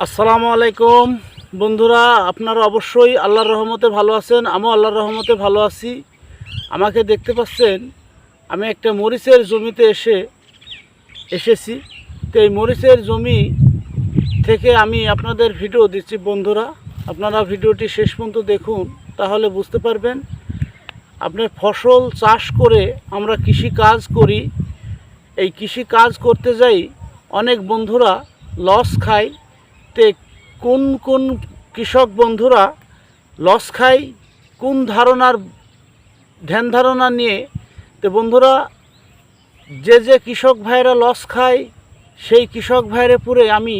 আসসালামু আলাইকুম। বন্ধুরা, আপনারা অবশ্যই আল্লাহর রহমতে ভালো আছেন, আমিও আল্লাহর রহমতে ভালো আছি। আমাকে দেখতে পাচ্ছেন, আমি একটা মরিচের জমিতে এসে এসেছি। তো এই মরিচের জমি থেকে আমি আপনাদের ভিডিও দিচ্ছি, বন্ধুরা। আপনারা ভিডিওটি শেষ পর্যন্ত দেখুন, তাহলে বুঝতে পারবেন আপনার ফসল চাষ করে আমরা কৃষি কাজ করি। এই কৃষি কাজ করতে যাই, অনেক বন্ধুরা লস খায়। তে কোন কোন কৃষক বন্ধুরা লস খায়, কোন ধারণার ধ্যান ধারণা নিয়ে, তো বন্ধুরা যে যে কৃষক ভাইরা লস খায়, সেই কৃষক ভাইরে পুরে আমি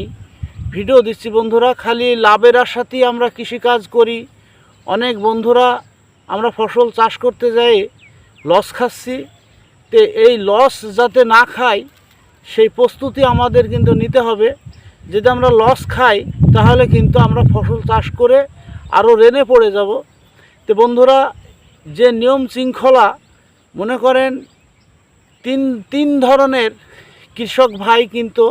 ভিডিও দিচ্ছি বন্ধুরা। খালি লাভের আশাতেই আমরা কৃষিকাজ করি। অনেক বন্ধুরা আমরা ফসল চাষ করতে যাই, লস খাচ্ছি। তে এই লস যাতে না খায়, সেই প্রস্তুতি আমাদের কিন্তু নিতে হবে। যদি আমরা লস খাই, তাহলে কিন্তু আমরা ফসল চাষ করে আরও রেনে পড়ে যাব। তো বন্ধুরা, যে নিয়ম শৃঙ্খলা, মনে করেন তিন তিন ধরনের কৃষক ভাই কিন্তু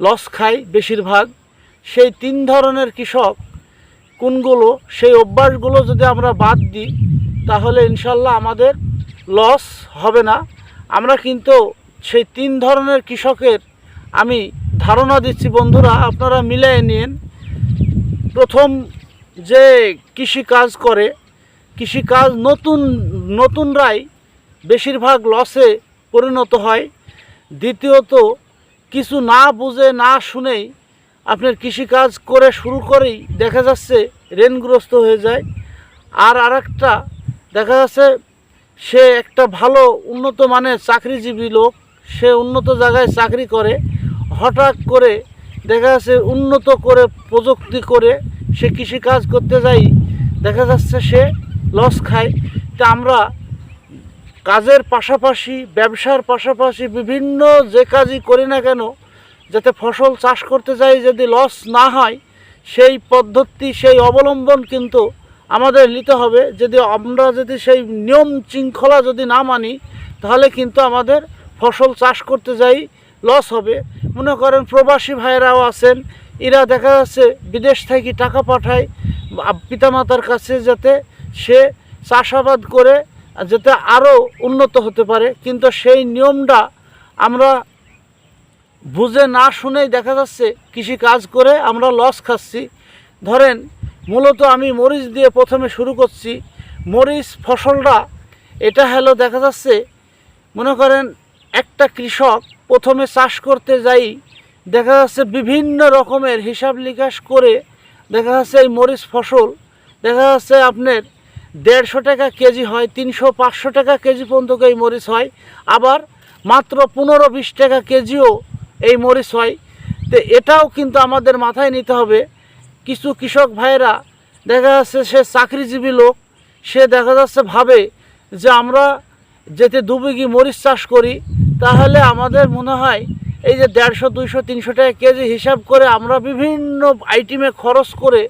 লস খায় বেশিরভাগ। সেই তিন ধরনের কৃষক কোনগুলো, সেই অভ্যাসগুলো যদি আমরা বাদ দিই, তাহলে ইনশাল্লাহ আমাদের লস হবে না। আমরা কিন্তু সেই তিন ধরনের কৃষকের আমি ধারণা দিচ্ছি, বন্ধুরা, আপনারা মিলিয়ে নিন। প্রথম যে কৃষি কাজ করে, কৃষিকাজ নতুন, নতুনরাই বেশিরভাগ লসে পরিণত হয়। দ্বিতীয়ত, কিছু না বুঝে, না শুনেই আপনার কৃষিকাজ করে শুরু করেই দেখা যাচ্ছে ঋণগ্রস্ত হয়ে যায়। আর আরেকটা, দেখা যাচ্ছে সে একটা ভালো, উন্নত মানের চাকরিজীবী লোক, সে উন্নত জায়গায় চাকরি করে হঠাৎ করে দেখা যাচ্ছে উন্নত করে, প্রযুক্তি করে সে কৃষিকাজ করতে যাই, দেখা যাচ্ছে সে লস খায়। তা আমরা কাজের পাশাপাশি, ব্যবসার পাশাপাশি বিভিন্ন যে কাজই করি না কেন, যাতে ফসল চাষ করতে যাই যদি লস না হয়, সেই পদ্ধতি, সেই অবলম্বন কিন্তু আমাদের নিতে হবে। যদি আমরা যদি সেই নিয়ম শৃঙ্খলা যদি না মানি, তাহলে কিন্তু আমাদের ফসল চাষ করতে যাই লস হবে। মনে করেন প্রবাসী ভাইয়েরাও আছেন, এরা দেখা যাচ্ছে বিদেশ থেকে টাকা পাঠায় পিতামাতার কাছে যাতে সে চাষাবাদ করে যাতে আরও উন্নত হতে পারে। কিন্তু সেই নিয়মটা আমরা বুঝে না শুনেই দেখা যাচ্ছে কৃষি কাজ করে আমরা লস খাচ্ছি। ধরেন, মূলত আমি মরিচ দিয়ে প্রথমে শুরু করছি। মরিচ ফসলটা, এটা হলো দেখা যাচ্ছে, মনে করেন একটা কৃষক প্রথমে চাষ করতে যাই, দেখা যাচ্ছে বিভিন্ন রকমের হিসাব নিকাশ করে, দেখা যাচ্ছে এই মরিচ ফসল, দেখা যাচ্ছে আপনার দেড়শো টাকা কেজি হয়, তিনশো, পাঁচশো টাকা কেজি পর্যন্ত এই মরিচ হয়, আবার মাত্র পনেরো, বিশ টাকা কেজিও এই মরিচ হয়। তো এটাও কিন্তু আমাদের মাথায় নিতে হবে। কিছু কৃষক ভাইয়েরা, দেখা যাচ্ছে সে চাকরিজীবী লোক, সে দেখা যাচ্ছে ভাবে যে আমরা যেতে দু বিঘি মরিচ চাষ করি তাহলে আমাদের মনে হয় এই যে দেড়শো, দুইশো, তিনশো টাকা কেজি হিসাব করে আমরা বিভিন্ন আইটেমে খরচ করে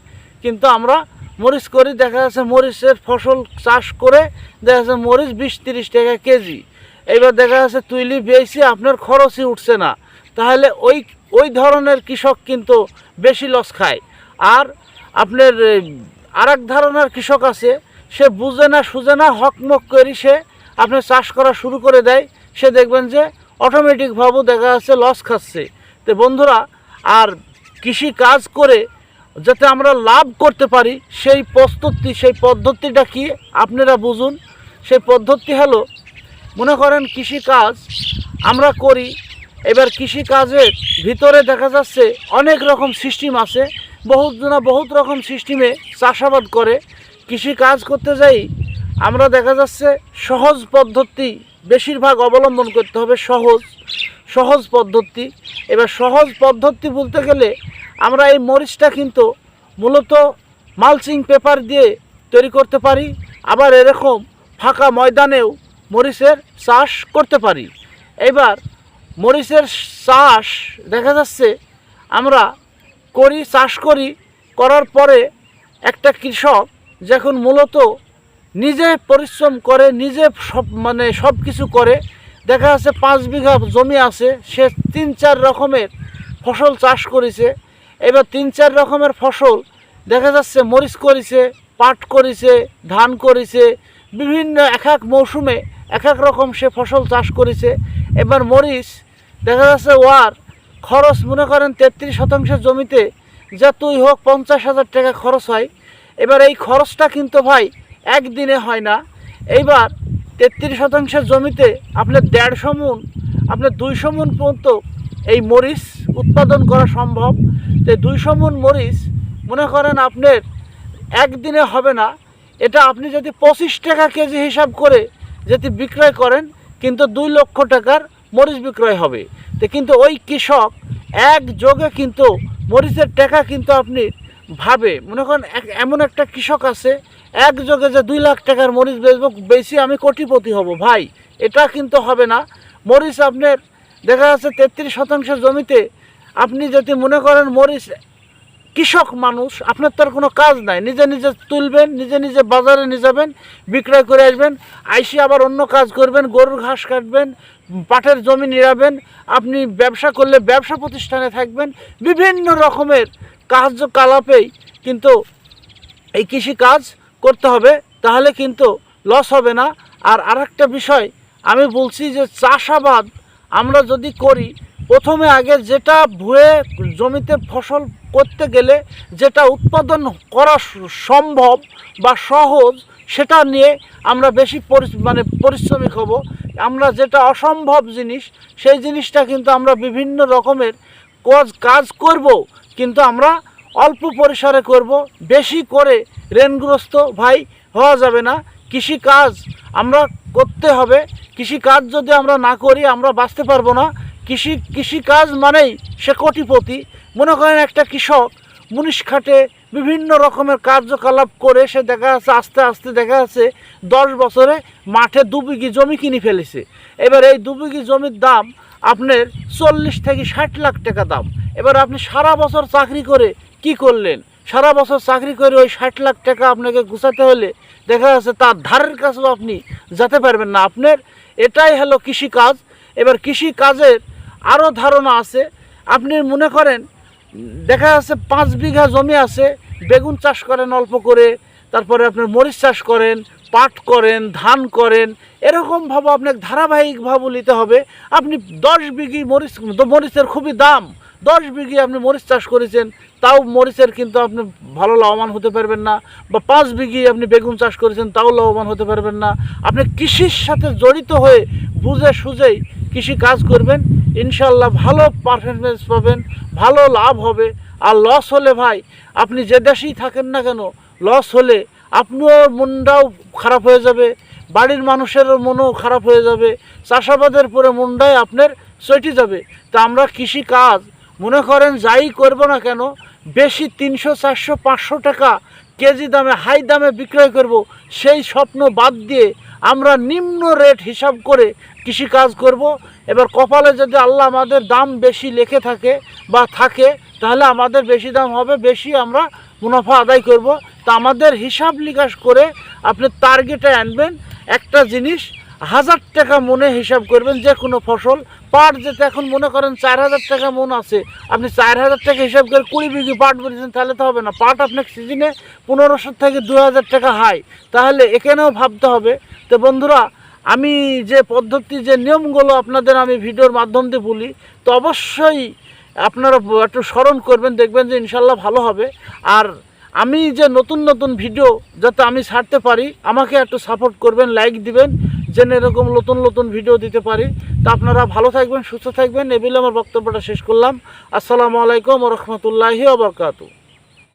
কিন্তু আমরা মরিচ করি। দেখা যাচ্ছে মরিচের ফসল চাষ করে দেখা যাচ্ছে মরিচ বিশ, তিরিশ টাকা কেজি। এবার দেখা যাচ্ছে তুইলি বেশি, আপনার খরচই উঠছে না। তাহলে ওই ওই ধরনের কৃষক কিন্তু বেশি লস খায়। আর আপনার আর এক ধরনের কৃষক আছে, সে বুঝে না, সুঝে না, হকমক করি সে আপনার চাষ করা শুরু করে দেয়। সে দেখবেন যে অটোমেটিকভাবে দেখা যাচ্ছে লস খাচ্ছে। তো বন্ধুরা, আর কৃষি কাজ করে যাতে আমরা লাভ করতে পারি, সেই প্রস্তুতি, সেই পদ্ধতিটা কি আপনারা বুঝুন। সেই পদ্ধতি হলো, মনে করেন কৃষি কাজ আমরা করি, এবার কৃষি কাজের ভিতরে দেখা যাচ্ছে অনেক রকম সিস্টেম আছে। বহুত জনা বহুত রকম সিস্টেমে চাষাবাদ করে। কৃষি কাজ করতে যাই আমরা দেখা যাচ্ছে সহজ পদ্ধতি বেশিরভাগ অবলম্বন করতে হবে সহজ সহজ পদ্ধতি। এবার সহজ পদ্ধতি বলতে গেলে আমরা এই মরিচটা কিন্তু মূলত মালচিং পেপার দিয়ে তৈরি করতে পারি, আবার এরকম ফাঁকা ময়দানেও মরিচের চাষ করতে পারি। এবার মরিচের চাষ দেখা যাচ্ছে আমরা করি, চাষ করি, করার পরে একটা কৃষক যখন মূলত নিজে পরিশ্রম করে, নিজে সব মানে সব কিছু করে, দেখা যাচ্ছে পাঁচ বিঘা জমি আছে, সে তিন চার রকমের ফসল চাষ করেছে। এবার তিন চার রকমের ফসল দেখা যাচ্ছে মরিচ করেছে, পাট করেছে, ধান করেছে, বিভিন্ন এক এক মৌসুমে এক এক রকম সে ফসল চাষ করেছে। এবার মরিচ দেখা যাচ্ছে ওয়ার খরচ মনে করেন তেত্রিশ শতাংশের জমিতে যা তুই হোক পঞ্চাশ হাজার টাকা খরচ হয়। এবার এই খরচটা কিন্তু ভাই একদিনে হয় না। এইবার তেত্রিশ শতাংশের জমিতে আপনার দেড়শো মন, আপনার দুইশো মন পর্যন্ত এই মরিচ উৎপাদন করা সম্ভব। তো দুইশো মন মরিচ, মনে করেন আপনার একদিনে হবে না। এটা আপনি যদি পঁচিশ টাকা কেজি হিসাব করে যদি বিক্রয় করেন, কিন্তু দুই লক্ষ টাকার মরিচ বিক্রয় হবে। তো কিন্তু ওই কৃষক এক যোগে কিন্তু মরিচের টাকা কিন্তু আপনি ভাবে, মনে করেন এমন একটা কৃষক আছে, এক যোগে যে দুই লাখ টাকার মরিচ বেচবো, বেশি আমি কোটিপতি হব। ভাই, এটা কিন্তু হবে না। মরিচ আপনার, দেখা যাচ্ছে তেত্রিশ শতাংশ জমিতে আপনি যদি মনে করেন মরিচ কৃষক মানুষ, আপনার তো আর কোনো কাজ নাই। নিজে নিজে তুলবেন, নিজে নিজে বাজারে নিয়ে যাবেন, বিক্রয় করে আসবেন, আইসি আবার অন্য কাজ করবেন, গরুর ঘাস কাটবেন, পাটের জমি নিরাবেন, আপনি ব্যবসা করলে ব্যবসা প্রতিষ্ঠানে থাকবেন, বিভিন্ন রকমের কার্যকলাপেই কিন্তু এই কৃষি কাজ করতে হবে, তাহলে কিন্তু লস হবে না। আর আরেকটা বিষয়, আমি বলছি যে চাষাবাদ আমরা যদি করি, প্রথমে আগে যেটা ভুয়ে জমিতে ফসল করতে গেলে যেটা উৎপাদন করা সম্ভব বা সহজ, সেটা নিয়ে আমরা বেশি মানে পরিশ্রমিক হব। আমরা যেটা অসম্ভব জিনিস, সেই জিনিসটা কিন্তু আমরা বিভিন্ন রকমের কাজ কাজ করব। কিন্তু আমরা অল্প পরিসরে করব, বেশি করে ঋণগ্রস্ত ভাই হওয়া যাবে না। কৃষি কাজ আমরা করতে হবে। কৃষি কাজ যদি আমরা না করি, আমরা বাঁচতে পারব না। কৃষি কৃষি কাজ মানেই সে কোটিপতি। মনে করেন একটা কৃষক মুনিশ খাটে বিভিন্ন রকমের কার্যকলাপ করে সে দেখা যাচ্ছে আস্তে আস্তে দেখা যাচ্ছে দশ বছরে মাঠে দু বিঘি জমি কিনে ফেলেছে। এবার এই দু বিঘি জমির দাম আপনার চল্লিশ থেকে ষাট লাখ টাকা দাম। এবার আপনি সারা বছর চাকরি করে কি করলেন? সারা বছর চাকরি করে ওই ষাট লাখ টাকা আপনাকে গুছাতে হলে দেখা যাচ্ছে তার ধারের কাছেও আপনি যেতে পারবেন না। আপনার এটাই হলো কৃষিকাজ। এবার কৃষি কাজের আরও ধারণা আছে। আপনি মনে করেন, দেখা যাচ্ছে পাঁচ বিঘা জমি আছে, বেগুন চাষ করেন অল্প করে, তারপরে আপনার মরিচ চাষ করেন, পাট করেন, ধান করেন, এরকমভাবে আপনাকে ধারাবাহিকভাবে নিতে হবে। আপনি দশ বিঘি মরিচ, মরিচের খুবই দাম। দশ বিঘি আপনি মরিচ চাষ করেছেন, তাও মরিচের কিন্তু আপনি ভালো লাভবান হতে পারবেন না, বা পাঁচ বিঘি আপনি বেগুন চাষ করেছেন, তাও লাভবান হতে পারবেন না। আপনি কৃষির সাথে জড়িত হয়ে বুঝে সুঝেই কৃষি কাজ করবেন ইনশাল্লাহ ভালো পারফরমেন্স পাবেন, ভালো লাভ হবে। আর লস হলে ভাই, আপনি যে দেশেই থাকেন না কেন লস হলে আপনার মনটাও খারাপ হয়ে যাবে, বাড়ির মানুষেরও মনও খারাপ হয়ে যাবে, চাষাবাদের পরে মনটাই আপনার চটে যাবে। তা আমরা কৃষি কাজ মনে করেন যাই করব না কেন, বেশি তিনশো, চারশো, পাঁচশো টাকা কেজি দামে, হাই দামে বিক্রয় করব, সেই স্বপ্ন বাদ দিয়ে আমরা নিম্ন রেট হিসাব করে কৃষিকাজ করব। এবার কপালে যদি আল্লাহ আমাদের দাম বেশি লেখে থাকে বা থাকে, তাহলে আমাদের বেশি দাম হবে, বেশি আমরা মুনাফা আদায় করব। তা আমাদের হিসাব নিকাশ করে আপনি টার্গেটে আনবেন। একটা জিনিস, হাজার টাকা মনে হিসাব করবেন, যে কোনো ফসল পাট যেতে এখন মনে করেন চার হাজার টাকা মন আছে, আপনি চার হাজার টাকা হিসাব করে কুড়ি বিঘি পাট বলেছেন তাহলে তো হবে না। পাট আপনার সিজনে পনেরোশো থেকে দু হাজার টাকা হাই তাহলে এখানেও ভাবতে হবে। তো বন্ধুরা, আমি যে পদ্ধতি, যে নিয়মগুলো আপনাদের আমি ভিডিওর মাধ্যম দিয়ে বলি, তো অবশ্যই আপনারা একটু স্মরণ করবেন, দেখবেন যে ইনশাল্লাহ ভালো হবে। আর আমি যে নতুন নতুন ভিডিও যাতে আমি ছাড়তে পারি, আমাকে একটু সাপোর্ট করবেন লাইক দিবেন। যেন এরকম নতুন নতুন ভিডিও দিতে পারি। তা আপনারা ভালো থাকবেন, সুস্থ থাকবেন। এ আমার বক্তব্যটা শেষ করলাম। আসসালামু আলাইকুম রহমতুল্লাহি আবরকাতু